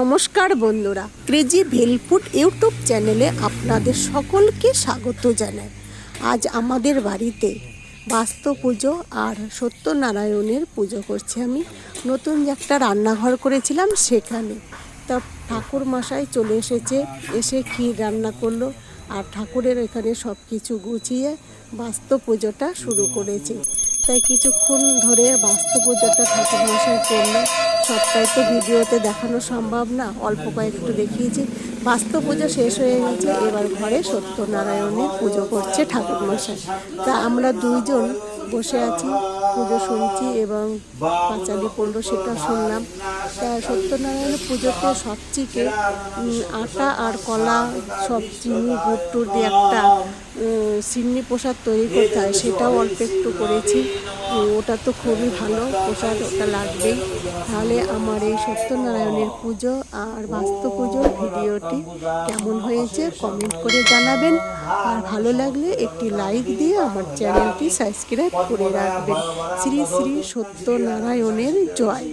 নমস্কার বন্ধুরা, crazy ভেলফুড YouTube চ্যানেলে আপনাদের সকলকে স্বাগত জানাই। আজ আমাদের বাড়িতে বাস্তু পুজো আর সত্যনারায়ণের পুজো করছি আমি। নতুন যে একটা রান্নাঘর করেছিলাম সেখানে। তা ঠাকুর মশাই চলে এসেছে, এসে ক্ষীর রান্না করল আর ঠাকুরের এখানে সব কিছু গুছিয়ে বাস্তু পুজোটা শুরু করেছে। তাই কিছুক্ষণ ধরে বাস্তু পুজোটা ঠাকুর মশাই করল সবটাই তো ভিডিওতে দেখানো সম্ভব না। অল্প কয়েকটু দেখিয়েছি। বাস্তু পুজো শেষ হয়ে গেছে। এবার ঘরে সত্যনারায়ণের পুজো করছে ঠাকুর মশাই। তা আমরা দুইজন বসে আছি, পুজো শুনছি এবং পাঁচালি পড়ল সেটা শুনলাম। তা সত্যনারায়ণ পুজোতে সবচেয়ে আটা আর কলা, সব চিনি গুড় টুর দিয়ে একটা সিন্নি প্রসাদ তৈরি করতে হয়, সেটাও অল্প একটু করেছি। ওটা তো খুবই ভালো, প্রসাদ ওটা লাগবেই। তাহলে আমার এই সত্যনারায়ণের পুজো আর বাস্তু পুজোর ভিডিওটি কেমন হয়েছে কমেন্ট করে জানাবেন। আর ভালো লাগলে একটি লাইক দিয়ে আমার চ্যানেলটি সাবস্ক্রাইব করে রাখবেন। শ্রী শ্রী সত্যনারায়ণের জয়।